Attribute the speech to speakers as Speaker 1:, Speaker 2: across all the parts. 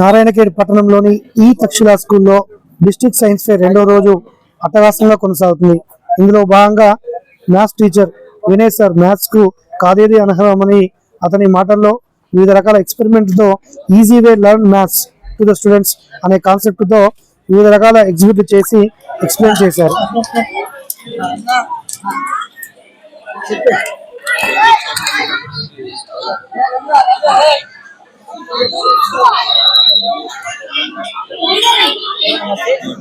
Speaker 1: నారాయణఖేడ్ పట్టణంలోని ఈ తక్షుల స్కూల్లో డిస్ట్రిక్ట్ సైన్స్ ఫేర్ రెండో రోజు అట్టహాసంగా కొనసాగుతుంది. ఇందులో భాగంగా మ్యాథ్స్ టీచర్ వినయ్ సార్ మ్యాథ్స్కు కాదేది అనర్హమని అతని మాటల్లో వివిధ రకాల ఎక్స్పెరిమెంట్తో easy way learn maths to the students అనే కాన్సెప్ట్తో వివిధ రకాల ఎగ్జిబిట్ చేసి ఎక్స్ప్లెయిన్ చేశారు.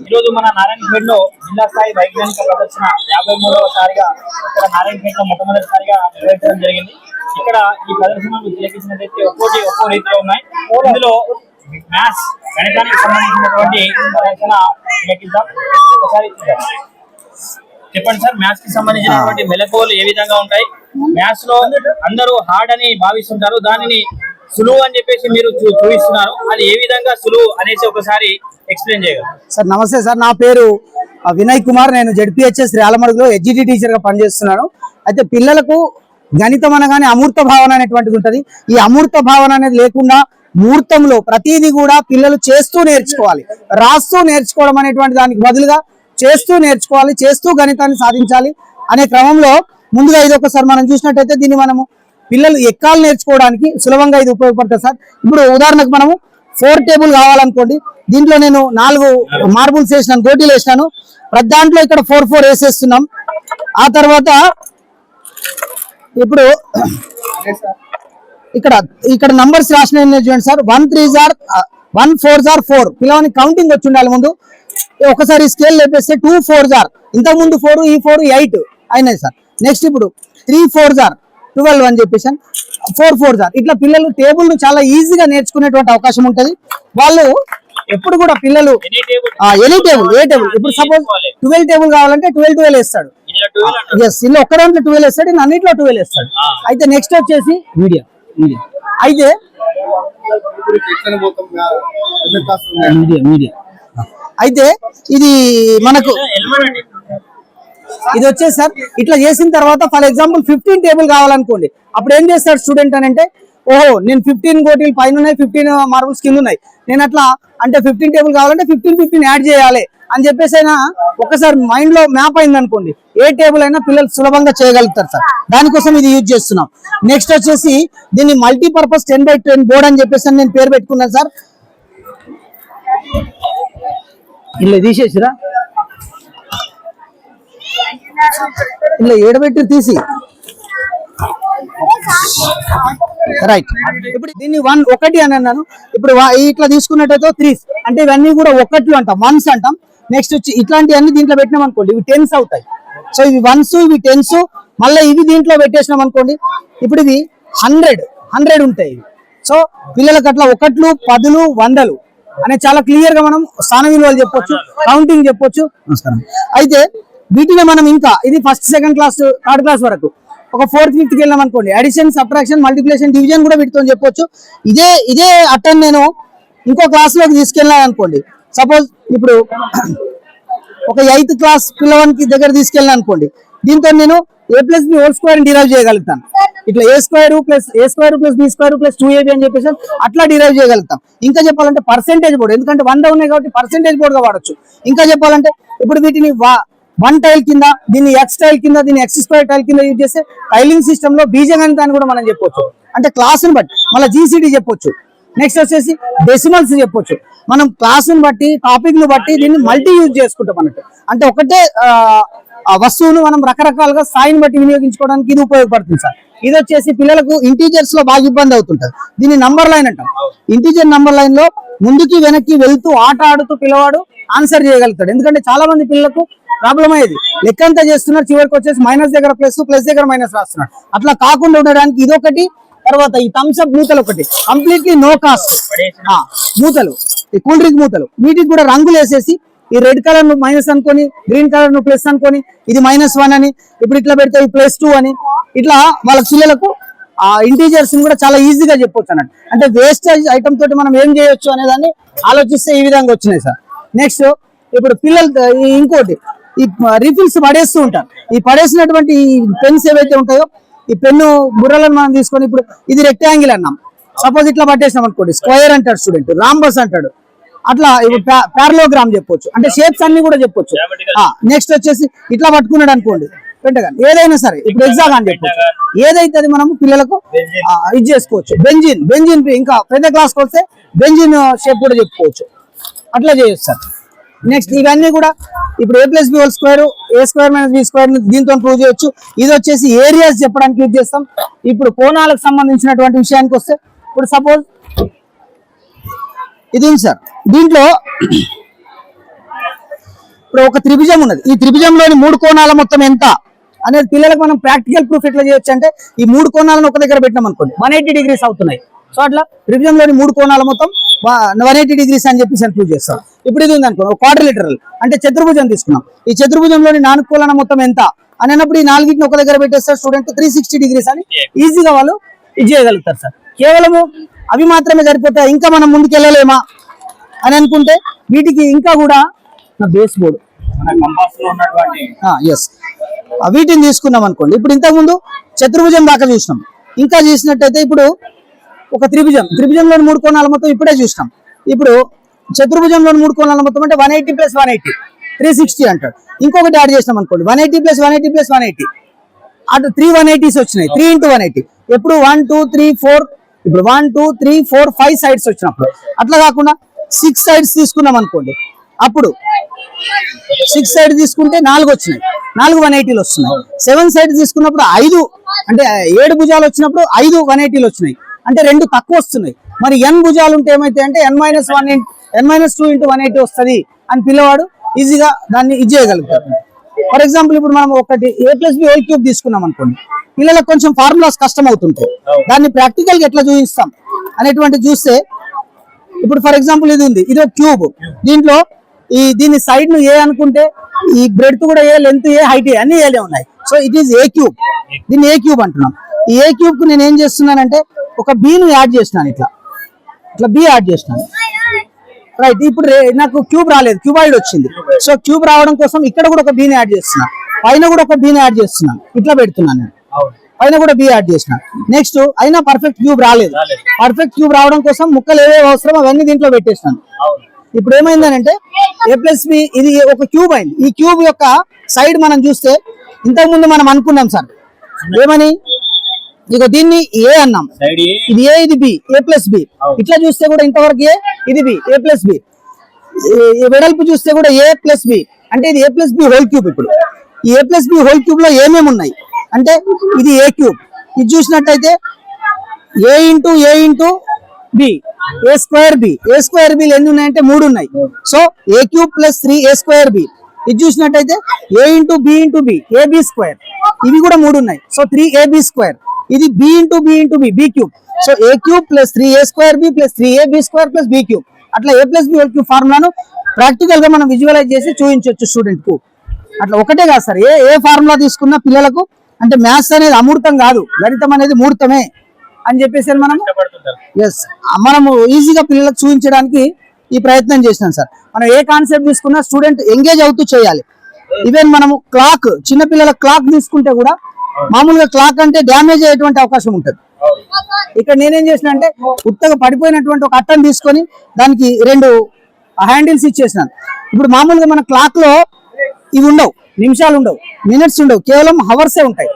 Speaker 2: ఈరోజు మన నారాయణఖేడ్లో జిల్లా స్థాయి వైజ్ఞానిక ప్రదర్శన యాభై మూడవ సారిగా ఇక్కడ నారాయణపేట లో మొట్టమొదటిసారిగా నిర్వహించడం జరిగింది. ఇక్కడ ఈ ప్రదర్శనలు తిలకించినట్లయితే ఒక్కోటి ఒక్కో రీతిలో ఉన్నాయి. ఇందులో మ్యాథ్స్ గణితానికి సంబంధించినటువంటి ప్రదర్శన తిలకిద్దాం. ఒకసారి చెప్పండి సార్ మ్యాథ్స్కి సంబంధించినటువంటి మెలకువలు ఏ విధంగా ఉంటాయి? మ్యాథ్స్లో అందరూ హార్డ్ అని భావిస్తుంటారు. దానిని సులువు అని చెప్పేసి మీరు చూపిస్తున్నారు. అది ఏ విధంగా సులువు అనేసి ఒకసారి ఎక్స్ప్లెయిన్ చేయగలరు?
Speaker 3: సార్ నమస్తే సార్. నా పేరు ఆ, వినయ్ కుమార్. నేను జడ్పిహెచ్ఎస్ రేలమడుగులో హెచ్జిటి టీచర్గా పనిచేస్తున్నాను. అయితే పిల్లలకు గణితం అనగానే అమూర్త భావన అనేటువంటిది ఉంటుంది. ఈ అమూర్త భావన అనేది లేకుండా మూర్తంలో ప్రతిదీ కూడా పిల్లలు చేస్తూ నేర్చుకోవాలి. రాస్తూ నేర్చుకోవడం అనేటువంటి దానికి బదులుగా చేస్తూ నేర్చుకోవాలి చేస్తూ గణితాన్ని సాధించాలి అనే క్రమంలో ముందుగా ఇది ఒకసారి మనం చూసినట్టయితే దీన్ని మనము పిల్లలు ఎక్కాలు నేర్చుకోవడానికి సులభంగా ఇది ఉపయోగపడుతుంది సార్. ఇప్పుడు ఉదాహరణకు మనము ఫోర్ టేబుల్ కావాలనుకోండి దీంట్లో నేను నాలుగు మార్బుల్స్ వేసినాను గోటీలు వేసినాను. ప్రతి దాంట్లో ఇక్కడ ఫోర్ ఫోర్ వేసేస్తున్నాం. ఆ తర్వాత ఇప్పుడు ఇక్కడ ఇక్కడ నంబర్స్ రాసిన చూడండి sir. One three jar one four jar four. పిల్లవాని counting వచ్చి ఉండాలి ముందు ఒకసారి స్కేల్ లేపేస్తే టూ ఫోర్ జార్. ఇంతకుముందు ఫోర్ ఈ ఫోర్ ఎయిట్ అయినాయి సార్. నెక్స్ట్ ఇప్పుడు త్రీ ఫోర్ జార్. ట్వెల్వ్ అని చెప్పేసి ఫోర్ ఫోర్ జార్ ఇట్లా పిల్లలు టేబుల్ను చాలా ఈజీగా నేర్చుకునేటువంటి అవకాశం ఉంటది. వాళ్ళు ఎప్పుడు కూడా పిల్లలు
Speaker 2: ఎనీ టేబుల్
Speaker 3: ఎనీ టేబుల్ ఏ టేబుల్ ఇప్పుడు సపోజ్ ట్వెల్వ్ టేబుల్ కావాలంటే ట్వెల్వ్ ట్వెల్వ్ వేస్తాడు.
Speaker 2: ఇందులో 12 అంటారు.
Speaker 3: ఎస్ ఇందులో ఒక్క దాంట్లో ట్వెల్వ్ వేస్తాడు అన్నింటిలో ట్వెల్వ్ వేస్తాడు. అయితే నెక్స్ట్ వచ్చేసి మీడియా మీడియా అయితే మీడియా మీడియా అయితే ఇది మనకు. ఇది వచ్చేసి సార్ ఇట్లా చేసిన తర్వాత ఫర్ ఎగ్జాంపుల్ ఫిఫ్టీన్ టేబుల్ కావాలనుకోండి. అప్పుడు ఏం చేస్తాడు స్టూడెంట్ అని అంటే ఓహో నేను ఫిఫ్టీన్ కోటీలు పైన ఉన్నాయి ఫిఫ్టీన్ మార్బుల్స్ కింద ఉన్నాయి. నేను అట్లా అంటే ఫిఫ్టీన్ టేబుల్ కావాలంటే ఫిఫ్టీన్ ఫిఫ్టీన్ యాడ్ చేయాలి. అని చెప్పేసి అయినా ఒకసారి మైండ్లో మ్యాప్ అయింది అనుకోండి ఏ టేబుల్ అయినా పిల్లలు సులభంగా చేయగలుగుతారు సార్. దానికోసం ఇది యూజ్ చేస్తున్నాం. నెక్స్ట్ వచ్చేసి దీన్ని multipurpose ten by ten board అని చెప్పేసి అని నేను పేరు పెట్టుకున్నాను సార్. ఇలా తీసేసిరా? ఇలా ఏడబెట్టి తీసి. రైట్ ఇప్పుడు దీన్ని వన్ ఒకటి అని అన్నాను. ఇప్పుడు ఇట్లా తీసుకున్నట్టయితే త్రీ అంటే ఇవన్నీ కూడా ఒకట్లు అంటాం వన్స్ అంటాం. నెక్స్ట్ వచ్చి ఇట్లాంటివన్నీ దీంట్లో పెట్టినాం అనుకోండి ఇవి టెన్స్ అవుతాయి. సో ఇవి వన్స్ ఇవి టెన్స్ మళ్ళీ ఇవి దీంట్లో పెట్టేసినాం అనుకోండి ఇప్పుడు ఇవి హండ్రెడ్ హండ్రెడ్ ఉంటాయి సో పిల్లలకు అట్లా ఒకట్లు పదులు వందలు అనే చాలా క్లియర్గా మనం స్థాన విలువలు చెప్పొచ్చు కౌంటింగ్ చెప్పొచ్చు. నమస్కారం. అయితే వీటిని మనం ఇంకా ఇది first second class third class వరకు. ఒక ఫోర్త్ ఫిఫ్త్కి వెళ్ళాం అనుకోండి. అడిషన్ సబ్ట్రాక్షన్ మల్టిప్లికేషన్ డివిజన్ కూడా వీటితో చెప్పొచ్చు. ఇదే ఇదే అటెండ్ నేను ఇంకో క్లాస్లోకి తీసుకెళ్ళాలనుకోండి తీసుకెళ్ళాను అనుకోండి. సపోజ్ ఇప్పుడు ఒక ఎయిత్ క్లాస్ పిల్లవానికి దగ్గర తీసుకెళ్ళాను అనుకోండి. దీంతో నేను A plus B whole square derive చేయగలుగుతాను. ఇట్లా A square plus A square plus B square plus two AB అని చెప్పేసి అట్లా డిరైవ్ చేయగలుగుతాం. ఇంకా చెప్పాలంటే పర్సెంటేజ్ బోర్డు ఎందుకంటే వంద ఉన్నాయి కాబట్టి పర్సెంటేజ్ బోర్డుగా వాడచ్చు. ఇంకా చెప్పాలంటే ఇప్పుడు వీటిని వన్ టైల్ కింద దీన్ని ఎక్స్ టైల్ కింద దీన్ని ఎక్స్ స్క్వేర్ టైల్ కింద యూజ్ చేస్తే టైలింగ్ సిస్టమ్లో బీజగణితాన్ని కూడా మనం చెప్పొచ్చు. అంటే క్లాసుని బట్టి మళ్ళీ జీసీడీ చెప్పొచ్చు. నెక్స్ట్ వచ్చేసి డెసిమల్స్ చెప్పొచ్చు. మనం క్లాసుని బట్టి టాపిక్ను బట్టి దీన్ని మల్టీ యూజ్ చేసుకుంటాం అన్నట్టు. అంటే ఒకటే ఆ, వస్తువును మనం రకరకాలుగా స్థాయిని బట్టి వినియోగించుకోవడానికి ఇది ఉపయోగపడుతుంది సార్. ఇది వచ్చేసి పిల్లలకు ఇంటీజర్స్లో బాగా ఇబ్బంది అవుతుంటది. దీన్ని నంబర్ లైన్ అంటాం. ఇంటీజర్ నంబర్ లైన్లో ముందుకి వెనక్కి వెళ్తూ ఆట ఆడుతూ పిల్లవాడు ఆన్సర్ చేయగలుగుతాడు. ఎందుకంటే చాలా మంది పిల్లలకు ప్రాబ్లం అయ్యేది. లెక్క అంతా చేస్తున్నారు చివరికి వచ్చేసి మైనస్ దగ్గర ప్లస్ ప్లస్ దగ్గర మైనస్ రాస్తున్నాడు అట్లా కాకుండా ఉండడానికి ఇదొకటి తర్వాత ఈ థమ్స్ అప్ మూతలు ఒకటి. కంప్లీట్లీ నో కాస్ట్ మూతలు. ఈ కూల్ డ్రింక్ మూతలు. వీటికి కూడా రంగులు వేసేసి ఈ రెడ్ కలర్ను మైనస్ అనుకొని గ్రీన్ కలర్ను ప్లస్ అనుకొని ఇది మైనస్ వన్ అని ఇప్పుడు ఇట్లా పెడితే ప్లస్ టూ అని ఇట్లా వాళ్ళ పిల్లలకు ఆ ఇంటీజర్స్ కూడా చాలా ఈజీగా చెప్పొచ్చు అన్నట్టు. అంటే వేస్టేజ్ ఐటమ్ తోటి మనం ఏం చేయొచ్చు అనే దాన్ని ఆలోచిస్తే ఈ విధంగా వచ్చినాయి సార్. నెక్స్ట్ ఇప్పుడు పిల్లలు ఇంకోటి. ఈ రిఫిల్స్ పడేస్తూ ఉంటారు. ఈ పడేసినటువంటి ఈ పెన్స్ ఏవైతే ఉంటాయో ఈ పెన్ను బుర్రలను మనం తీసుకొని ఇప్పుడు ఇది రెక్టాంగిల్ అన్నాం. సపోజ్ ఇట్లా పట్టేసినాం అనుకోండి స్క్వేర్ అంటాడు స్టూడెంట్ రాంబస్ అంటాడు. అట్లా పారలోగ్రామ్ చెప్పొచ్చు. అంటే షేప్స్ అన్ని కూడా చెప్పొచ్చు. నెక్స్ట్ వచ్చేసి ఇట్లా పట్టుకున్నాడు అనుకోండి పెంటగాన్ ఏదైనా సరే ఇప్పుడు ఎగ్జామ్ అని చెప్పొచ్చు ఏదైతే అది మనము పిల్లలకు ఇది చేసుకోవచ్చు. బెంజిన్ బెంజిన్ ఇంకా పెద్ద క్లాస్కి వస్తే బెంజిన్ షేప్ కూడా చెప్పుకోవచ్చు అట్లా చేయొచ్చు సార్. నెక్స్ట్ ఇవన్నీ కూడా ఇప్పుడు A plus B whole square A square minus B square దీంతో ప్రూవ్ చేయొచ్చు. ఇది వచ్చేసి ఏరియాస్ చెప్పడానికి యూజ్ చేస్తాం. ఇప్పుడు కోణాలకు సంబంధించినటువంటి విషయానికి వస్తే ఇప్పుడు సపోజ్ ఇది ఉంది సార్. దీంట్లో ఇప్పుడు ఒక త్రిభుజం ఉన్నది. ఈ త్రిభుజంలోని మూడు కోణాల మొత్తం ఎంత అనేది పిల్లలకు మనం ప్రాక్టికల్ ప్రూఫ్ ఎట్లా చేయొచ్చు అంటే ఈ మూడు కోణాలను ఒక దగ్గర పెట్టినాం అనుకోండి. వన్ ఎయిటీ డిగ్రీస్ అవుతున్నాయి. సో అట్లా త్రిభుజంలోని మూడు కోణాల మొత్తం వన్ ఎయిటీ డిగ్రీస్ అని చెప్పేసి ప్రూవ్ చేస్తాం. ఇప్పుడు ఇది ఉంది అనుకో క్వాడ్రిలిటరల్ అంటే చతుర్భుజం తీసుకున్నాం. ఈ చతుర్భుజంలోని నాలుగు కోణాల మొత్తం ఎంత? అని అన్నప్పుడు ఈ నాలుగింటిని ఒక దగ్గర పెట్టేస్తారు స్టూడెంట్ త్రీ సిక్స్టీ డిగ్రీస్ అని ఈజీగా వాళ్ళు ఇది చేయగలుగుతారు సార్. కేవలము అవి మాత్రమే సరిపోతాయి? ఇంకా మనం ముందుకెళ్ళలేమా? అని అనుకుంటే వీటికి ఇంకా కూడా నా బేస్ బోర్డు ఎస్ వీటిని తీసుకున్నాం అనుకోండి. ఇప్పుడు ఇంతకుముందు చతుర్భుజం దాకా చూసినాం. ఇంకా చూసినట్టయితే ఇప్పుడు ఒక త్రిభుజం. త్రిభుజంలోని మూడు కోణాల మొత్తం ఇప్పుడే చూసినాం. ఇప్పుడు చతుర్భుజంలోని మూడు కోణాల మొత్తం అంటే one eighty plus one eighty. Three sixty అంటాడు. ఇంకొకటి యాడ్ చేసినాం అనుకోండి. One eighty plus one eighty plus one eighty. అటు త్రీ వన్ ఎయిటీస్ వచ్చినాయి. Three into one eighty. ఎప్పుడు వన్ టూ త్రీ ఫోర్. ఇప్పుడు one two three four five sides వచ్చినప్పుడు. అట్లా కాకుండా సిక్స్ సైడ్స్ తీసుకున్నాం అనుకోండి. అప్పుడు సిక్స్ సైడ్ తీసుకుంటే నాలుగు వచ్చినాయి. నాలుగు వన్ ఎయిటీలు వస్తున్నాయి. సెవెన్ సైడ్ తీసుకున్నప్పుడు ఐదు. అంటే ఏడు భుజాలు వచ్చినప్పుడు ఐదు వన్ ఎయిటీలు వచ్చినాయి. అంటే రెండు తక్కువ వస్తున్నాయి. మరి ఎన్ భుజాలు ఉంటే ఏమైతే అంటే N minus one N minus two into one eighty వస్తుంది అని పిల్లవాడు ఈజీగా దాన్ని ఇది చేయగలుగుతారు ఫర్ ఎగ్జాంపుల్ ఇప్పుడు మనం ఒకటి A plus B whole cube తీసుకున్నాం అనుకోండి. పిల్లలకు కొంచెం ఫార్ములాస్ కష్టం అవుతుంటాయి దాన్ని ప్రాక్టికల్గా ఎట్లా చూపిస్తాం? అనేటువంటి చూస్తే ఇప్పుడు ఫర్ ఎగ్జాంపుల్ ఇది ఉంది. ఇది ఒక క్యూబ్ దీంట్లో ఈ దీని సైడ్ను ఏ అనుకుంటే ఈ బ్రెడ్ కూడా ఏ లెంత్ ఏ హైట్ ఏ అన్ని ఏలే ఉన్నాయి. So it is A cube దీన్ని ఏ క్యూబ్ అంటున్నాం. ఈ ఏ క్యూబ్కు నేను ఏం చేస్తున్నానంటే ఒక B ను యాడ్ చేసినాను ఇట్లా. ఇట్లా బి యాడ్ చేసినాను. రైట్ ఇప్పుడు రే- నాకు క్యూబ్ రాలేదు క్యూబాయిడ్ వచ్చింది. సో క్యూబ్ రావడం కోసం ఇక్కడ కూడా ఒక బీని యాడ్ చేస్తున్నా. పైన కూడా ఒక బీని యాడ్ చేస్తున్నాను ఇట్లా పెడుతున్నాను నేను. పైన కూడా బి యాడ్ చేసిన. నెక్స్ట్ అయినా పర్ఫెక్ట్ క్యూబ్ రాలేదు. పర్ఫెక్ట్ క్యూబ్ రావడం కోసం ముక్కలు ఏవేవి అవసరం అవన్నీ దీంట్లో పెట్టేసినాను.
Speaker 2: అవును.
Speaker 3: ఇప్పుడు ఏమైందనంటే ఏ ప్లస్ బి ఇది ఒక క్యూబ్ అయింది. ఈ క్యూబ్ యొక్క సైడ్ మనం చూస్తే ఇంతకు ముందు మనం అనుకున్నాం సార్. ఏమని? ఇక దీన్ని ఏ అన్నాం? ఇది ఏ ఇది బి ఏ ప్లస్ బి ఇట్లా చూస్తే కూడా ఇంతవరకు ఏ? ఇది బి ఏ ప్లస్ బి ఈ వెడల్పు చూస్తే కూడా ఏ ప్లస్ బి అంటే ఇది A plus B whole cube ఇప్పుడు. ఈ ఏ ప్లస్ బి హోల్ క్యూబ్లో ఏమేమి ఉన్నాయి? అంటే ఇది ఏ క్యూబ్ ఇది చూసినట్టయితే A into A into B A square B A square B ఎన్ని ఉన్నాయంటే మూడు ఉన్నాయి. So A cube plus three A square B ఇది చూసినట్టయితే A into B into B AB square ఇవి కూడా మూడు ఉన్నాయి. సో త్రీ ఏబి స్క్వేర్ ఇది B into B into B B cube so A cube plus three A square B plus three A B square plus B cube అట్లా A plus B cube ఫార్ములాను ప్రాక్టికల్గా మనం visualise చేసి చూపించవచ్చు స్టూడెంట్కు. అట్లా ఒకటే కాదు సార్ ఏ ఏ ఫార్ములా తీసుకున్నా పిల్లలకు అంటే మ్యాథ్స్ అనేది అమృతం కాదు. గణితం అనేది మూర్తమే అని చెప్పేసి మనం ఎస్ మనము ఈజీగా పిల్లలకు చూపించడానికి ఈ ప్రయత్నం చేసినాం సార్. మనం ఏ కాన్సెప్ట్ తీసుకున్నా స్టూడెంట్ ఎంగేజ్ అవుతూ చేయాలి. ఈవెన్ మనము క్లాక్ చిన్న పిల్లల క్లాక్ తీసుకుంటే కూడా మామూలుగా క్లాక్ అంటే డ్యామేజ్ అయ్యేటువంటి అవకాశం ఉంటుంది. ఇక్కడ నేనేం చేసిన అంటే ఉత్తగా పడిపోయినటువంటి ఒక అట్టను తీసుకొని దానికి రెండు హ్యాండిల్స్ ఇచ్చేసినాను. ఇప్పుడు మామూలుగా మన క్లాక్లో ఇవి ఉండవు నిమిషాలు ఉండవు మినిట్స్ ఉండవు కేవలం హవర్సే ఉంటాయి.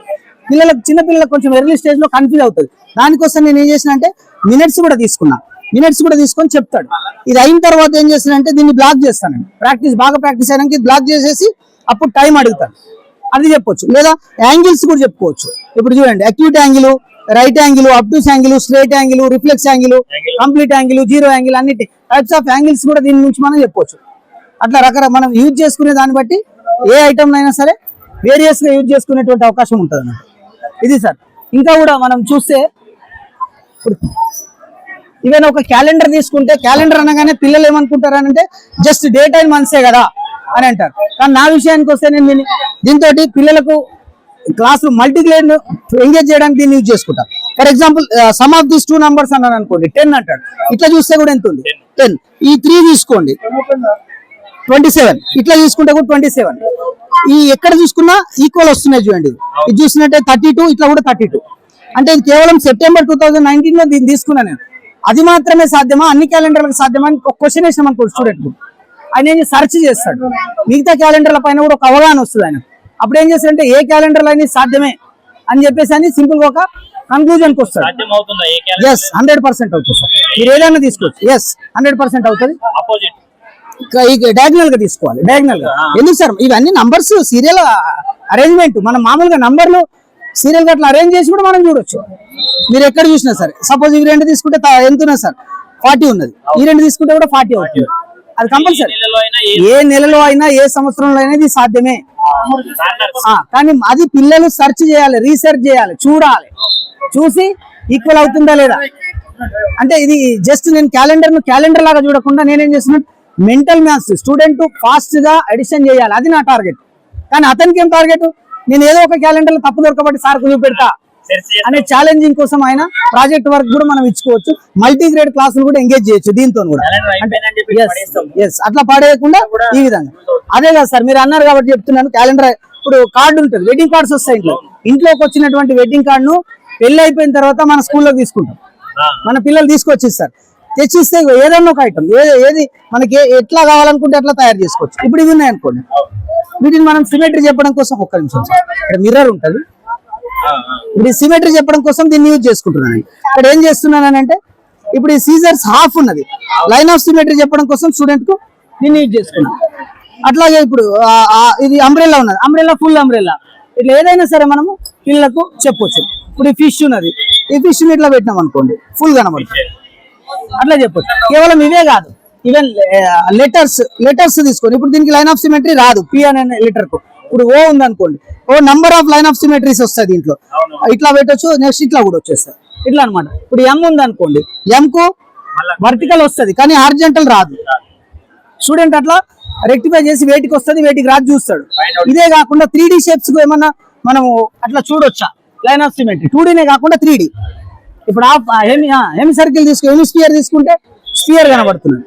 Speaker 3: పిల్లలకు చిన్న పిల్లలకు కొంచెం ఎర్లీ స్టేజ్లో కన్ఫ్యూజ్ అవుతుంది. దానికోసం నేను ఏం చేసిన అంటే మినిట్స్ కూడా తీసుకున్నా. మినిట్స్ కూడా తీసుకొని చెప్తాడు. ఇది అయిన తర్వాత ఏం చేసిన అంటే దీన్ని బ్లాక్ చేస్తాను ప్రాక్టీస్ బాగా ప్రాక్టీస్ అయినాక ఇది బ్లాక్ చేసేసి అప్పుడు టైం అడుగుతాను. అది చెప్పొచ్చు. లేదా యాంగిల్స్ కూడా చెప్పుకోవచ్చు. ఇప్పుడు చూడండి acute angle right angle obtuse angle straight angle reflex angle complete angle zero angle అన్నిటి టైప్స్ ఆఫ్ యాంగిల్స్ కూడా దీని నుంచి మనం చెప్పొచ్చు. అట్లా రకరకాల మనం యూజ్ చేసుకునే దాన్ని బట్టి ఏ ఐటమ్ అయినా సరే వేరియస్గా యూజ్ చేసుకునేటువంటి అవకాశం ఉంటుంది ఇది సార్. ఇంకా కూడా మనం చూస్తే ఈవెన్ ఒక క్యాలెండర్ తీసుకుంటే క్యాలెండర్ అనగానే పిల్లలు ఏమనుకుంటారు అంటే జస్ట్ డేట్ అండ్ మంత్సే కదా. అని అంటారు. కానీ నా విషయానికి వస్తే నేను దీన్ని దీంతో పిల్లలకు క్లాసులు మల్టీగ్రేడ్ ఎంగేజ్ చేయడానికి దీన్ని యూజ్ చేసుకుంటా. For example sum of these two numbers అన్నాను అనుకోండి టెన్ అంటాడు. ఇట్లా చూస్తే కూడా ఎంత ఉంది? టెన్ ఈ త్రీ తీసుకోండి. ట్వంటీ సెవెన్ ఇట్లా చూసుకుంటే కూడా ట్వంటీ సెవెన్ ఈ ఎక్కడ చూసుకున్నా ఈక్వల్ వస్తున్నాయి చూడండి. ఇది చూసినట్టే థర్టీ టూ ఇట్లా కూడా థర్టీ టూ అంటే ఇది కేవలం సెప్టెంబర్ టూ థౌసండ్ నైన్టీన్లో దీన్ని తీసుకున్నాను నేను. అది మాత్రమే సాధ్యమా? అన్ని క్యాలెండర్లకు సాధ్యమా? అని ఒక క్వశ్చన్ వేసినాం అనుకో స్టూడెంట్ ఆయన సెర్చ్ చేస్తాడు. మిగతా క్యాలెండర్ల పైన కూడా ఒక అవగాహన వస్తుంది ఆయన అప్పుడు ఏం చేస్తాడంటే ఏ క్యాలెండర్ అనేది సాధ్యమే అని చెప్పేసి అని సింపుల్గా ఒక కన్క్లూజన్కి వస్తాడు. ఎస్ హండ్రెడ్ పర్సెంట్ అవుతుంది సార్. మీరు ఏదైనా తీసుకోవచ్చు. ఎస్ హండ్రెడ్ పర్సెంట్ అవుతుంది. డయాగ్నల్గా తీసుకోవాలి. డయాగ్నల్గా. ఎందుకు సార్? ఇవన్నీ నంబర్స్ సీరియల్ అరేంజ్మెంట్ మనం మామూలుగా నంబర్లు సీరియల్గా అట్లా అరేంజ్ చేసి కూడా మనం చూడొచ్చు. మీరు ఎక్కడ చూసినా సరే. సపోజ్ ఇవి రెండు తీసుకుంటే ఎంత ఉన్నది సార్? ఫార్టీ ఉన్నది. ఈ రెండు తీసుకుంటే కూడా ఫార్టీ అవుతుంది. అది కంపల్సరీ.
Speaker 2: ఏ
Speaker 3: నెలలో అయినా ఏ సంవత్సరంలో అయినా ఇది సాధ్యమే. కానీ అది పిల్లలు సెర్చ్ చేయాలి రీసెర్చ్ చేయాలి చూడాలి. చూసి ఈక్వల్ అవుతుందా లేదా? అంటే ఇది జస్ట్ నేను క్యాలెండర్ను క్యాలెండర్ లాగా చూడకుండా నేనేం చేస్తున్నా మెంటల్ మ్యాథ్స్ స్టూడెంట్ ఫాస్ట్గా అడిషన్ చేయాలి. అది నా టార్గెట్. కానీ అతనికి ఏం టార్గెట్? నేను ఏదో ఒక క్యాలెండర్లో తప్పు దొరకబట్టి సార్ చూపెడతా అనే ఛాలెంజింగ్ కోసం ఆయన ప్రాజెక్ట్ వర్క్ కూడా మనం ఇచ్చుకోవచ్చు. మల్టీ గ్రేడ్ క్లాసులు కూడా ఎంగేజ్ చేయొచ్చు దీంతో కూడా. అట్లా పడేయకుండా ఈ విధంగా. అదే కదా సార్ మీరు అన్నారు కాబట్టి చెప్తున్నాను క్యాలెండర్ ఇప్పుడు కార్డు ఉంటుంది వెడ్డింగ్ కార్డ్స్ వస్తాయి ఇంట్లో. ఇంట్లోకి వచ్చినటువంటి వెడ్డింగ్ కార్డు ను పెళ్ళి అయిపోయిన తర్వాత మన స్కూల్లోకి తీసుకుంటాం. మన పిల్లలు తీసుకొచ్చి ఇస్తారు తెచ్చిస్తే ఏదన్నా ఒక ఐటమ్ ఏది ఏది మనకి ఎట్లా కావాలనుకుంటే అట్లా తయారు చేసుకోవచ్చు. ఇప్పుడు ఇవి ఉన్నాయి అనుకోండి వీటిని మనం సిమెట్రీ చెప్పడం కోసం ఒక్క నిమిషం సార్. ఇక్కడ మిర్రర్ ఉంటుంది. ఇప్పుడు ఈ సిమెట్రీ చెప్పడం కోసం దీన్ని యూజ్ చేసుకుంటున్నాను ఇక్కడ ఏం చేస్తున్నాను అంటే ఇప్పుడు ఈ సీజర్స్ హాఫ్ ఉన్నది. లైన్ ఆఫ్ సిమెట్రీ చెప్పడం కోసం స్టూడెంట్కు దీన్ని యూజ్ చేసుకున్నాను. అట్లాగే ఇప్పుడు ఇది అంబ్రెల్లా ఉన్నది. అంబ్రెల్లా ఫుల్ అంబ్రెల్లా ఇట్లా ఏదైనా సరే మనము పిల్లలకు చెప్పొచ్చు. ఇప్పుడు ఈ ఫిష్ ఉన్నది. ఈ ఫిష్ని ఇట్లా పెట్టినాం అనుకోండి ఫుల్ కనబడుతుంది అట్లా చెప్పొచ్చు. కేవలం ఇవే కాదు. ఈవెన్ లెటర్స్ లెటర్స్ తీసుకొని ఇప్పుడు దీనికి లైన్ ఆఫ్ సిమెట్రీ రాదు. పి అనే లెటర్కు. ఇప్పుడు ఓ ఉంది అనుకోండి O number of line of symmetries వస్తాయి దీంట్లో. ఇట్లా పెట్టొచ్చు నెక్స్ట్ ఇట్లా కూడా వచ్చేస్తాయి. ఇట్లా అన్నమాట. ఇప్పుడు ఎం ఉంది అనుకోండి ఎం కు వర్టికల్ వస్తది కానీ హార్జెంటల్ రాదు. స్టూడెంట్ అట్లా రెక్టిఫై చేసి వేటికి వస్తుంది వేటికి రాదు చూస్తాడు. ఇదే కాకుండా త్రీ డి షేప్స్కు ఏమన్నా మనము అట్లా చూడొచ్చా? లైన్ ఆఫ్ సిమెట్రీ టూ నే కాకుండా త్రీ ఇప్పుడు హాఫ్ హెమి హెమి సర్కిల్ తీసుకో హెమి స్పియర్ తీసుకుంటే స్పియర్ కనబడుతుంది.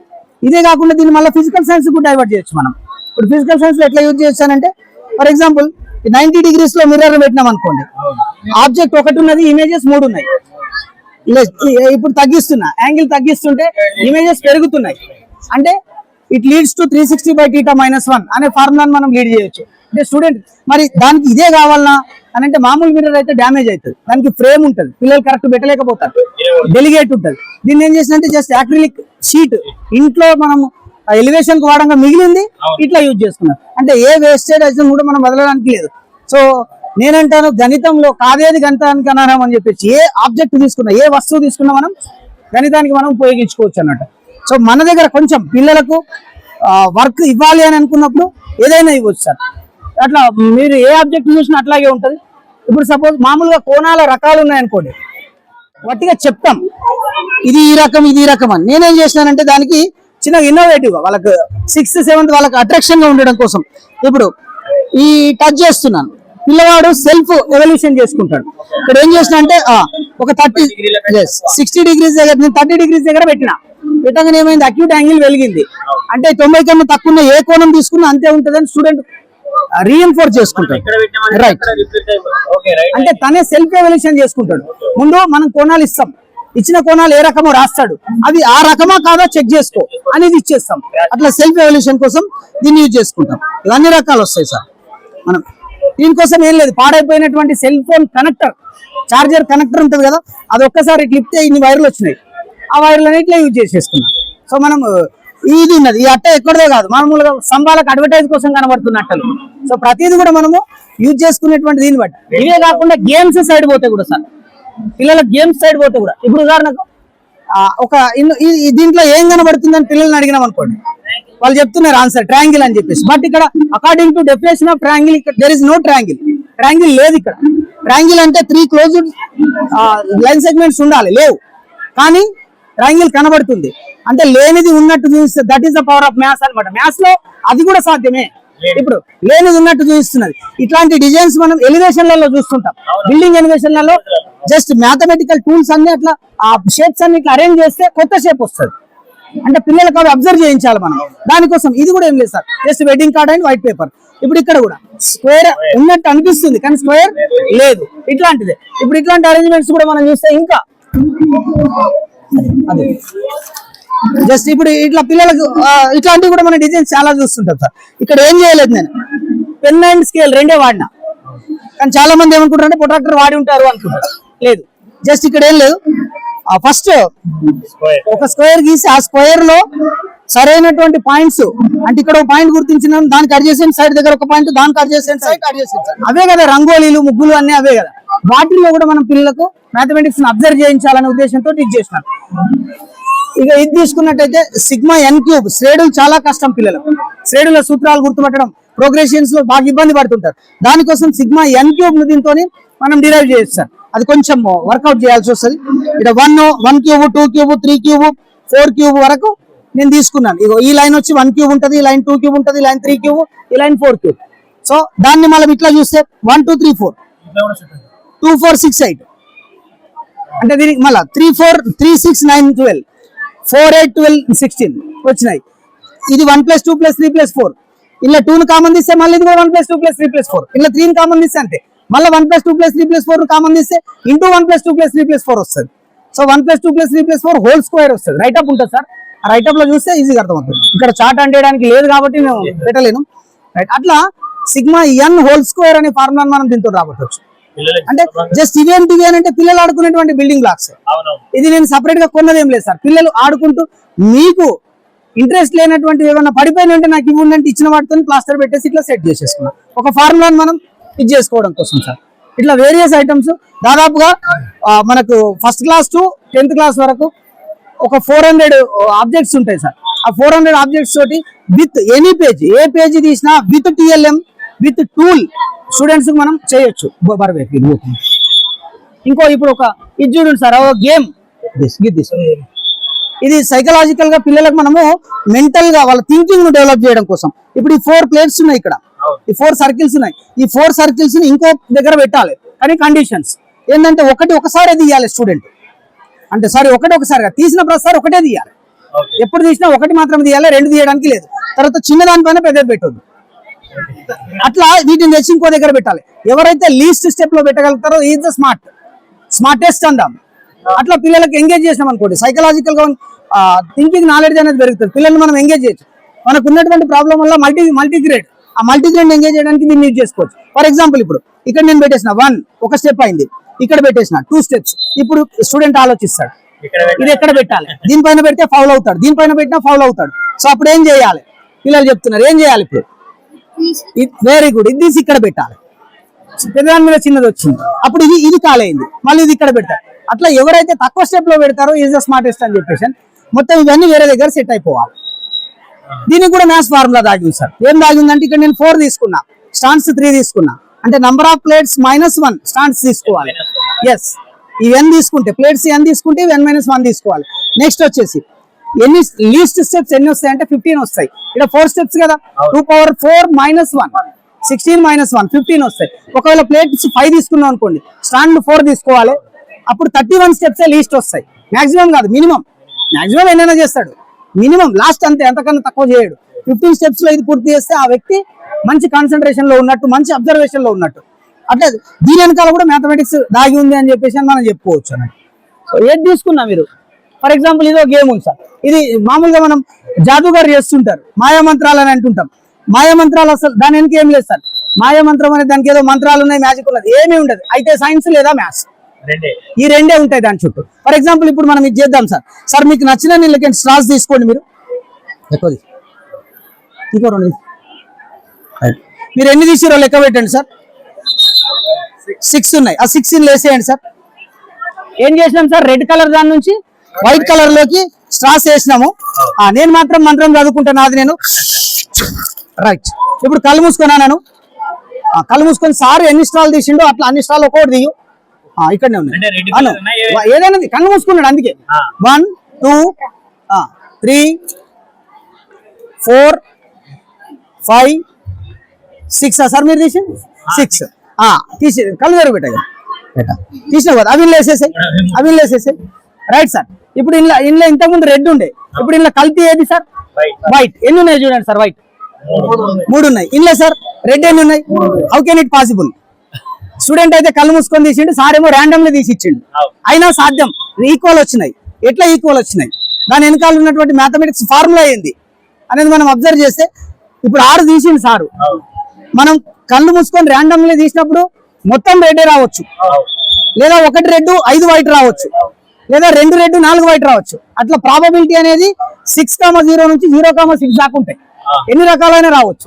Speaker 3: ఇదే కాకుండా దీన్ని మళ్ళీ ఫిజికల్ సైన్స్ కూడా డైవర్ట్ చేయొచ్చు మనం. ఇప్పుడు ఫిజికల్ సైన్స్లో ఎట్లా యూజ్ చేయొచ్చానంటే ఫర్ ఎగ్జాంపుల్ నైన్టీ డిగ్రీస్లో మిర్రర్ పెట్టినాం అనుకోండి. ఆబ్జెక్ట్ ఒకటి ఉన్నది ఇమేజెస్ మూడు ఉన్నాయి. ఇప్పుడు తగ్గిస్తున్నా యాంగిల్ తగ్గిస్తుంటే ఇమేజెస్ పెరుగుతున్నాయి. అంటే it leads to three sixty by theta minus one అనే ఫార్ములాని మనం లీడ్ చేయొచ్చు. అంటే స్టూడెంట్ మరి దానికి ఇదే కావాలనా? అని అంటే మామూలు మిర్రర్ అయితే డ్యామేజ్ అవుతుంది. దానికి ఫ్రేమ్ ఉంటుంది. పిల్లలు కరెక్ట్ పెట్టలేకపోతారు. డెలిగేట్ ఉంటుంది. దీన్ని ఏం చేసినంటే జస్ట్ యాక్రిలిక్ షీట్ ఇంట్లో మనం ఎలివేషన్కు వాడంగా మిగిలింది ఇట్లా యూజ్ చేసుకున్నాం అంటే ఏ వేస్టేజ్ అయితే కూడా మనం వదలడానికి లేదు. సో నేనంటాను గణితంలో కాదేది గణితానికి అనర్హం అని చెప్పేసి ఏ ఆబ్జెక్ట్ తీసుకున్నా ఏ వస్తువు తీసుకున్నా మనం గణితానికి మనం ఉపయోగించుకోవచ్చు అన్నట్టు. సో మన దగ్గర కొంచెం పిల్లలకు వర్క్ ఇవ్వాలి అని అనుకున్నప్పుడు ఏదైనా ఇవ్వచ్చు సార్. అట్లా మీరు ఏ ఆబ్జెక్ట్ చూసినా అట్లాగే ఉంటది. ఇప్పుడు సపోజ్ మామూలుగా కోణాల రకాలు ఉన్నాయనుకోండి. వట్టిగా చెప్తాం. ఇది ఈ రకం ఇది ఈ రకం అని. నేనేం చేసినానంటే దానికి చిన్న ఇన్నోవేటివ్ వాళ్ళకి సిక్స్త్ సెవెంత్ వాళ్ళకి అట్రాక్షన్గా ఉండడం కోసం. ఇప్పుడు ఈ టచ్ చేస్తున్నాను. పిల్లవాడు సెల్ఫ్ ఎవల్యూషన్ చేసుకుంటాడు. ఇక్కడ ఏం చేసిన అంటే ఒక థర్టీ సిక్స్టీ డిగ్రీస్ దగ్గర నేను థర్టీ డిగ్రీస్ దగ్గర పెట్టిన. పెట్టగానే ఏమైంది? అక్యూట్ యాంగిల్ వెలిగింది. అంటే తొంభై కన్నా తక్కువ ఉన్న ఏ కోణం తీసుకున్నా అంతే ఉంటుందని స్టూడెంట్ రీఎన్ఫోర్స్ చేసుకుంటాడు. రైట్ అంటే తనే సెల్ఫ్ ఎవల్యూషన్ చేసుకుంటాడు. ముందు మనం కోణాలు ఇస్తాం. ఇచ్చిన కోణాలు ఏ రకమో రాస్తాడు. అది ఆ రకమా కాదా చెక్ చేసుకో అనేది ఇచ్చేస్తాం. అట్లా సెల్ఫ్ ఎవల్యూషన్ కోసం దీన్ని యూజ్ చేసుకుంటాం. ఇవన్నీ రకాలు వస్తాయి సార్. మనం దీనికోసం ఏం లేదు. పాడైపోయినటువంటి cell phone connector charger connector ఉంటుంది కదా అది ఒక్కసారి క్లిప్తే ఇన్ని వైర్లు వచ్చినాయి. ఆ వైర్లు అనేట్లే యూజ్ చేసేసుకున్నాం. సో మనం ఇది ఉన్నది. ఈ అట్ట ఎక్కడదో కాదు. మామూలుగా స్తంభాలకు అడ్వర్టైజ్ కోసం కనబడుతున్న అట్టలు. సో ప్రతిదీ కూడా మనము యూజ్ చేసుకునేటువంటి దీన్ని బట్టి. ఇవే కాకుండా గేమ్స్ సైడ్ పోతే కూడా సార్ పిల్లల గేమ్స్ సైడ్ పోతే కూడా. ఇప్పుడు ఉదాహరణకు ఒక దీంట్లో ఏం కనబడుతుందని పిల్లల్ని అడిగినాం అనుకోండి. వాళ్ళు చెప్తున్నారు ఆన్సర్ ట్రాంగిల్ అని చెప్పేసి. బట్ ఇక్కడ according to definition of triangle there is no triangle triangle లేదు ఇక్కడ. ట్రాంగిల్ అంటే త్రీ క్లోజ్డ్ లైన్ సెగ్మెంట్స్ ఉండాలి. లేవు. కానీ ట్రాంగిల్ కనబడుతుంది. అంటే లేనిది ఉన్నట్టు చూస్తే that is the power of maths అనమాట మ్యాథ్స్లో అది కూడా సాధ్యమే. ఇప్పుడు లేనిది ఉన్నట్టు చూపిస్తున్నది. ఇట్లాంటి డిజైన్స్ మనం ఎలివేషన్లలో చూస్తుంటాం. బిల్డింగ్ ఎలివేషన్లలో జస్ట్ మ్యాథమెటికల్ టూల్స్ అన్ని అట్లా ఆ షేప్స్ అన్ని ఇట్లా అరేంజ్ చేస్తే కొత్త షేప్ వస్తుంది. అంటే పిల్లలకు అవి అబ్జర్వ్ చేయించాలి మనం. దానికోసం ఇది కూడా ఏం లేదు sir. Just wedding card and white paper ఇప్పుడు ఇక్కడ కూడా స్క్వేర్ ఉన్నట్టు అనిపిస్తుంది కానీ స్క్వేర్ లేదు ఇట్లాంటిదే. ఇప్పుడు ఇట్లాంటి అరేంజ్మెంట్స్ కూడా మనం చూస్తే ఇంకా అదే. జస్ట్ ఇప్పుడు ఇట్లా పిల్లలకు ఆ, ఇట్లాంటివి కూడా మన డిజైన్స్ చాలా చూస్తుంటాం సార్. ఇక్కడ ఏం చేయలేదు నేను. పెన్ అండ్ స్కేల్ రెండే వాడినా. కానీ చాలా మంది ఏమనుకుంటారంటే ప్రొట్రాక్టర్ వాడి ఉంటారు అనుకుంటారు. లేదు. జస్ట్ ఇక్కడ ఏం లేదు. ఫస్ట్
Speaker 2: స్క్వేర్
Speaker 3: ఒక స్క్వేర్ గీసి ఆ స్క్వేర్లో సరైనటువంటి పాయింట్స్ అంటే ఇక్కడ ఒక పాయింట్ గుర్తించిన దాన్ని కట్ చేసేయండి సైడ్ దగ్గర ఒక పాయింట్ దాన్ని కట్ చేసేయండి సైడ్ కట్ చేసేయండి అవే కదా రంగోలీలు ముగ్గులు అన్ని అవే కదా. వాటిల్లో కూడా మనం పిల్లలకు మ్యాథమెటిక్స్ అబ్జర్వ్ చేయించాలనే ఉద్దేశంతో ఇది చేసినాం ఇక ఇది తీసుకున్నట్టయితే సిగ్మా ఎన్ క్యూబ్ శ్రేణులు చాలా కష్టం పిల్లలకు. శ్రేణుల సూత్రాలు గుర్తుపట్టడం ప్రోగ్రెషన్స్లో బాగా ఇబ్బంది పడుతుంటారు. దానికోసం సిగ్మా ఎన్ క్యూబ్ దీంతో మనం డిరైవ్ చేయొచ్చు సార్. అది కొంచెం వర్కౌట్ చేయాల్సి వస్తుంది. ఇక్కడ one one cube two cube three cube four cube వరకు నేను తీసుకున్నాను. ఇగో ఈ లైన్ వచ్చి వన్ క్యూబ్ ఉంటుంది ఈ లైన్ టూ క్యూబ్ ఉంటుంది ఈ లైన్ త్రీ క్యూబ్ ఈ లైన్ ఫోర్ క్యూబ్ సో దాన్ని మనం ఇట్లా చూస్తే one two three four two four six eight అంటే దీనికి మళ్ళా three four three six nine twelve four eight twelve sixteen వచ్చినాయి. ఇది one plus two plus three plus four. ఇలా టూను కామన్ తీస్తే మళ్ళీ ఇది కూడా one plus two plus three plus four. ఇలా త్రీని కామన్ తీస్తే అంతే. మళ్ళీ one plus two plus three plus four common తీస్తే into one plus two plus three plus four వస్తుంది. So one plus two plus three plus four whole square వస్తుంది. Right up ఉంటుంది sir. ఆ రైట్ అప్లో చూస్తే ఈజీగా అర్థమవుతుంది. ఇక్కడ చార్ట్ అంటేయడానికి లేదు కాబట్టి నేను పెట్టలేను. రైట్ అట్లా సిగ్మా ఎన్ హోల్ స్క్వేర్ అనే ఫార్ములాని మనం దీంతో రాబట్టవచ్చు అంటే జస్ట్ ఇవేంటి ఇవి అని అంటే పిల్లలు ఆడుకునేటువంటి బిల్డింగ్ బ్లాక్స్ ఇది నేను సపరేట్గా కొన్నది ఏం లేదు సార్. పిల్లలు ఆడుకుంటూ మీకు ఇంట్రెస్ట్ లేనటువంటి ఏమైనా పడిపోయిన ఉంటే నాకు ఇవ్వండి అంటే ఇచ్చిన వాటితో ప్లాస్టర్ పెట్టేసి ఇట్లా సెట్ చేసేసుకున్నాం. ఒక ఫార్ములాని మనం ఇది చేసుకోవడం కోసం సార్. ఇట్లా వేరియస్ ఐటమ్స్ దాదాపుగా మనకు first class to tenth class వరకు ఒక ఫోర్ హండ్రెడ్ ఆబ్జెక్ట్స్ ఉంటాయి సార్. ఆ ఫోర్ హండ్రెడ్ ఆబ్జెక్ట్స్ తోటి విత్ ఎనీ పేజ్ ఏ పేజ్ తీసినా with TLM with tool students మనం చేయొచ్చు. బర్వేకి ఇంకో ఇప్పుడు ఒక ఇది చూడండి సార్ ఒక గేమ్. ఇది సైకలాజికల్గా పిల్లలకు మనము మెంటల్గా వాళ్ళ థింకింగ్ను డెవలప్ చేయడం కోసం. ఇప్పుడు ఈ ఫోర్ ప్లేట్స్ ఉన్నాయి ఇక్కడ. ఈ ఫోర్ సర్కిల్స్ ఉన్నాయి. ఈ ఫోర్ సర్కిల్స్ని ఇంకో దగ్గర పెట్టాలి. కానీ కండిషన్స్ ఏంటంటే ఒకటి ఒకసారి తీయాలి స్టూడెంట్ అంటే సారీ ఒకటి ఒకసారిగా. తీసిన ప్రతిసారి ఒకటే తీయాలి. ఎప్పుడు తీసినా ఒకటి మాత్రం తీయాలి రెండు తీయడానికి లేదు. తర్వాత చిన్న దానిపైన పెద్దది పెట్టొద్దు. అట్లా వీటిని తెచ్చి ఇంకో దగ్గర పెట్టాలి. ఎవరైతే లీస్ట్ స్టెప్లో పెట్టగలుగుతారో ఈజ్ ద స్మార్ట్. స్మార్టెస్ట్ అందాం అట్లా పిల్లలకు ఎంగేజ్ చేసినాం అనుకోండి. సైకలాజికల్గా థింకింగ్ నాలెడ్జ్ అనేది పెరుగుతుంది. పిల్లల్ని మనం ఎంగేజ్ చేయొచ్చు. మనకు ఉన్నటువంటి ప్రాబ్లం వల్ల మల్టీ మల్టీ గ్రేడ్ ఆ మల్టీ గ్రేడ్ ఎంగేజ్ చేయడానికి దీన్ని యూజ్ చేసుకోవచ్చు. ఫర్ ఎగ్జాంపుల్ ఇప్పుడు ఇక్కడ నేను పెట్టేసిన వన్ ఒక స్టెప్ అయింది. ఇక్కడ పెట్టేసిన టూ స్టెప్స్ ఇప్పుడు స్టూడెంట్ ఆలోచిస్తాడు. ఇది ఎక్కడ పెట్టాలి? దీనిపైన పెడితే ఫౌల్ అవుతాడు. దీనిపైన పెట్టినా ఫౌల్ అవుతాడు. సో అప్పుడు ఏం చేయాలి? పిల్లలు చెప్తున్నారు ఏం చేయాలి ఇప్పుడు? వెరీ గుడ్ ఇది ఇక్కడ పెట్టాలి. పెద్దదాని మీద చిన్నది వచ్చింది. అప్పుడు ఇది ఇది కాలేయింది మళ్ళీ ఇది ఇక్కడ పెడతారు. అట్లా ఎవరైతే తక్కువ స్టెప్లో పెడతారో ఈజ్ ద స్మార్టెస్ట్ అని చెప్పేసి మొత్తం ఇవన్నీ వేరే దగ్గర సెట్ అయిపోవాలి. దీనికి కూడా మ్యాథ్స్ ఫార్ములా దాగింది సార్ ఏం దాగిందంటే ఇక్కడ నేను ఫోర్ తీసుకున్నా. స్టాండ్స్ త్రీ తీసుకున్నా. అంటే number of plates minus one stands తీసుకోవాలి. ఎస్ ఇవి ఎన్ తీసుకుంటే ప్లేట్స్ ఎన్ తీసుకుంటే ఇవి ఎన్ మైనస్ వన్ తీసుకోవాలి. నెక్స్ట్ వచ్చేసి ఎన్ని లీస్ట్ స్టెప్స్ ఎన్ని వస్తాయి అంటే ఫిఫ్టీన్ వస్తాయి. ఇక్కడ ఫోర్ స్టెప్స్ కదా? Two power four minus one sixteen minus one fifteen వస్తాయి. ఒకవేళ ప్లేట్స్ ఫైవ్ తీసుకున్నాం అనుకోండి స్టాండ్ ఫోర్ తీసుకోవాలి. అప్పుడు థర్టీ వన్ స్టెప్స్ లీస్ట్ వస్తాయి. మాక్సిమం కాదు మినిమం మాక్సిమం ఎన్నైనా చేస్తాడు. మినిమం లాస్ట్ అంతే ఎంతకన్నా తక్కువ చేయడు. ఫిఫ్టీన్ స్టెప్స్లో ఇది పూర్తి చేస్తే ఆ వ్యక్తి మంచి కాన్సన్ట్రేషన్లో ఉన్నట్టు మంచి అబ్జర్వేషన్లో ఉన్నట్టు. అంటే దీని వెనకాల కూడా మ్యాథమెటిక్స్ దాగి ఉంది అని చెప్పేసి అని మనం చెప్పుకోవచ్చు అన్నట్టు. ఏది తీసుకున్నా మీరు? ఫర్ ఎగ్జాంపుల్ ఇది ఒక గేమ్ ఉంది సార్. ఇది మామూలుగా మనం జాదుగారు చేస్తుంటారు. మాయా మంత్రాలు అని అంటుంటాం. మాయా మంత్రాలు అసలు దాని వెనక ఏం లేదు సార్. మాయా మంత్రం అనే దానికి ఏదో మంత్రాలు ఉన్నాయి మ్యాజిక్ ఉన్నది. ఏమీ ఉండదు. అయితే సైన్స్ లేదా మ్యాథ్స్ ఈ రెండే ఉంటాయి దాని చుట్టూ. ఫర్ ఎగ్జాంపుల్ ఇప్పుడు మనం ఇది చేద్దాం సార్. సార్ మీకు నచ్చిన నీళ్ళకి స్ట్రాస్ తీసుకోండి మీరు. ఎక్కువది. ఇంకో రెండు మీరు ఎన్ని తీసిరో లెక్క పెట్టండి సార్. సిక్స్ ఉన్నాయి. ఆ సిక్స్ వేసేయండి సార్. ఏం చేసినాం సార్? రెడ్ కలర్ దాని నుంచి వైట్ కలర్లోకి స్ట్రాస్ వేసినాము. నేను మాత్రం మంత్రం చదువుకుంటాను అది నేను. రైట్ ఇప్పుడు కళ్ళు మూసుకున్నా నేను. ఆ, కళ్ళు మూసుకొని సార్ ఎన్ని స్టాల్ తీసిండో అట్లా అన్ని స్టాల్ తీయు. ఆ, ఇక్కడనే ఉన్నాయి. అను. ఏదైనా. కళ్ళు మూసుకున్నాడు అందుకే. One two three four five six sir మీరు తీసి. సిక్స్ తీసి కళ్ళు తెరు పెట్ట. తీసినావు కదా? అవి వేసేసాయి. అవి వేసేసాయి. రైట్ సార్ ఇప్పుడు ఇంట్లో ఇంట్లో ఇంతకుముందు రెడ్ ఉండే. ఇప్పుడు ఇంట్లో కల్తీ ఏది సార్. వైట్ ఎన్ని ఉన్నాయి చూడండి సార్ వైట్ మూడు ఉన్నాయి ఇంట్లో సార్ రెడ్ ఎన్ని ఉన్నాయి how can it possible student అయితే కళ్ళు మూసుకొని తీసిండు సార్ ఏమో ర్యాండమ్లీ తీసి ఇచ్చిండు. అయినా సాధ్యం. ఈక్వల్ వచ్చినాయి. ఎట్లా ఈక్వల్ వచ్చినాయి? దాని వెనకాల ఉన్నటువంటి మ్యాథమెటిక్స్ ఫార్ములా ఏంది? అనేది మనం అబ్జర్వ్ చేస్తే ఇప్పుడు ఆరు తీసిండు సారు. మనం కళ్ళు మూసుకొని ర్యాండమ్లీ తీసినప్పుడు మొత్తం రెడ్డే రావచ్చు. లేదా ఒకటి రెడ్ ఐదు వైట్ రావచ్చు. లేదా రెండు రెడ్ నాలుగు వైట్ రావచ్చు. అట్లా ప్రాబబిలిటీ అనేది సిక్స్ కామా జీరో నుంచి జీరో కామా సిక్స్ దాకా ఉంటాయి. ఎన్ని రకాలైన రావచ్చు.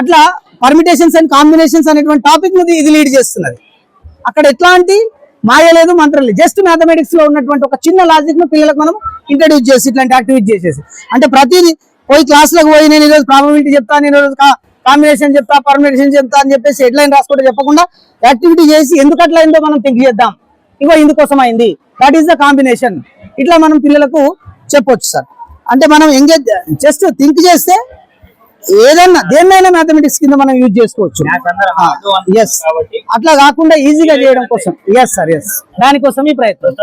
Speaker 3: అట్లా పర్మిటేషన్స్ అండ్ కాంబినేషన్స్ అనేటువంటి టాపిక్ని ఇది లీడ్ చేస్తున్నది. అక్కడ ఎట్లాంటి మాయ లేదు మంత్రం లేదు. జస్ట్ మ్యాథమెటిక్స్లో ఉన్నటువంటి ఒక చిన్న లాజిక్ను పిల్లలకు మనం ఇంట్రడ్యూస్ చేసి ఇట్లాంటి యాక్టివిటీ చేసేసి. అంటే ప్రతిదీ పోయి క్లాస్లకు పోయి నేను ఈరోజు ప్రాబబిలిటీ చెప్తా నేను ఈరోజు కాంబినేషన్ చెప్తా పర్మిటేషన్ చెప్తా అని చెప్పేసి హెడ్లైన్ రాసుకుంటూ చెప్పకుండా యాక్టివిటీ చేసి ఎందుకు అట్లా మనం థింక్ చేద్దాం. ఇగో ఇందుకోసం అయింది దట్ ఈస్ ద కాంబినేషన్ ఇట్లా మనం పిల్లలకు చెప్పొచ్చు సార్. అంటే మనం ఎంగేజ్ జస్ట్ థింక్ చేస్తే ఏదన్నా దేన్నైనా మ్యాథమెటిక్స్ కింద మనం యూజ్ చేసుకోవచ్చు. ఎస్ అట్లా కాకుండా ఈజీగా చేయడం కోసం. ఎస్ సార్ ఎస్ దానికోసం ఈ ప్రయత్నం.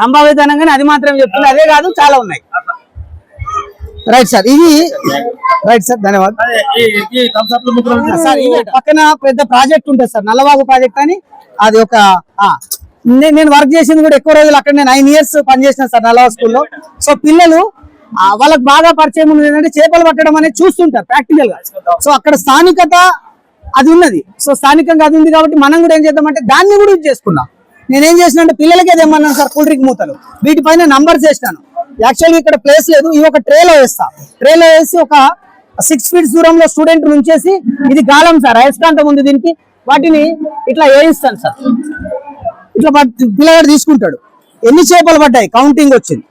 Speaker 2: సంభావ్యత
Speaker 3: అనగానే అది మాత్రమే చెప్తుంది అదే కాదు చాలా ఉన్నాయి. రైట్ సార్ ఇది రైట్ సార్ ధన్యవాదాలు. సార్ పక్కన పెద్ద ప్రాజెక్ట్ ఉంటుంది సార్ నల్లవాగు ప్రాజెక్ట్ అని. అది ఒక నేను వర్క్ చేసింది కూడా ఎక్కువ రోజులు అక్కడ నేను నైన్ ఇయర్స్ పనిచేసిన సార్ నల్లవాగు స్కూల్లో. సో పిల్లలు వాళ్ళకి బాగా పరిచయం ఉంది ఏంటంటే చేపలు పట్టడం అనేది చూస్తుంటారు ప్రాక్టికల్గా సో అక్కడ స్థానికత అది ఉన్నది. సో స్థానికంగా అది ఉంది కాబట్టి మనం కూడా ఏం చేద్దామంటే దాన్ని కూడా యూజ్ చేసుకున్నాం. నేనేం చేసిన అంటే పిల్లలకి ఏమన్నాను సార్ కూల్ డ్రింక్ మూతలు. వీటిపైన నంబర్స్ వేసినాను. యాక్చువల్లీ ఇక్కడ ప్లేస్ లేదు. ఇది ఒక ట్రేలో వేస్తా. ట్రేలో వేసి ఒక సిక్స్ ఫీట్స్ దూరంలో స్టూడెంట్ నుంచేసి ఇది గాలం సార్ అయస్కాంతం ఉంది దీనికి. వాటిని ఇట్లా వేయిస్తాను సార్. ఇట్లా పిల్లగాడు తీసుకుంటాడు. ఎన్ని చేపలు పడ్డాయి? కౌంటింగ్ వచ్చింది.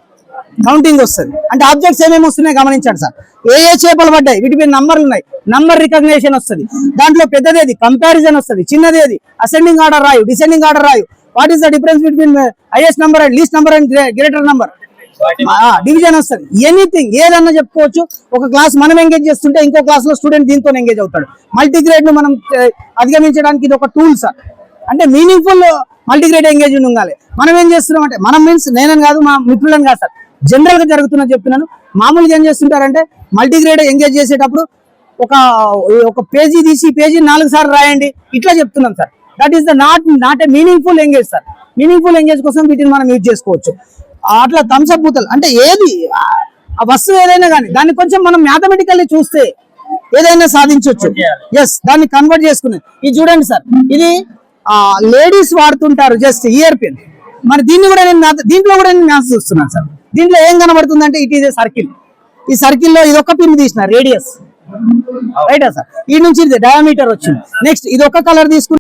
Speaker 3: కౌంటింగ్ వస్తుంది. అంటే ఆబ్జెక్ట్స్ ఏమేమి వస్తున్నాయి గమనించండి సార్. ఏ ఏ చేపలు పడ్డాయి? వీటి మీద నంబర్లు ఉన్నాయి. నంబర్ రికగ్నేషన్ వస్తుంది. దాంట్లో పెద్దదేది? కంపారిజన్ వస్తుంది. చిన్నదేది? అసెండింగ్ ఆర్డర్ రాయు descending order రాయు. What is the difference between highest number and least number and greater number division వస్తుంది. ఎనీథింగ్ ఏదన్నా చెప్పుకోవచ్చు. ఒక క్లాస్ మనం ఎంగేజ్ చేస్తుంటే ఇంకో క్లాస్లో స్టూడెంట్ దీంతో ఎంగేజ్ అవుతాడు. మల్టీగ్రేడ్ను మనం అధిగమించడానికి ఇది ఒక టూల్ సార్ అంటే మీనింగ్ఫుల్ మల్టీగ్రేడ్ ఎంగేజ్మెంట్ ఉండాలి. మనం ఏం చేస్తున్నాం అంటే మనం మీన్స్ నేనని కాదు మా మిత్రులను కాదు సార్. జనరల్గా జరుగుతున్నా చెప్తున్నాను. మామూలుగా ఏం చేస్తుంటారంటే మల్టీగ్రేడ్ ఎంగేజ్ చేసేటప్పుడు ఒక ఒక పేజీ తీసి పేజీ నాలుగు సార్లు రాయండి. ఇట్లా చెప్తున్నాం sir. That is the not not a meaningful engage sir. Meaningful engage కోసం వీటిని మనం యూజ్ చేసుకోవచ్చు. అట్లా బూతలు. అంటే ఏది ఆ- వస్తువు ఏదైనా కానీ దాన్ని కొంచెం మనం మ్యాథమెటికల్లీ చూస్తే ఏదైనా సాధించవచ్చు ఎస్ దాన్ని కన్వర్ట్ చేసుకునే. ఇది చూడండి సార్ ఇది లేడీస్ వాడుతుంటారు జస్ట్ ఇయర్ పిన్ మరి దీన్ని కూడా నేను దీంట్లో కూడా నేను మ్యాథ్స్ చూస్తున్నాను సార్. దీంట్లో ఏం కనబడుతుందంటే ఇట్ ఈస్ ఏ సర్కిల్ ఈ సర్కిల్లో ఇది ఒక పిన్ తీసిన రేడియస్ రైటా సార్? ఈ నుంచి ఇది డయామీటర్ వచ్చింది. నెక్స్ట్ ఇది ఒక కలర్ తీసుకుని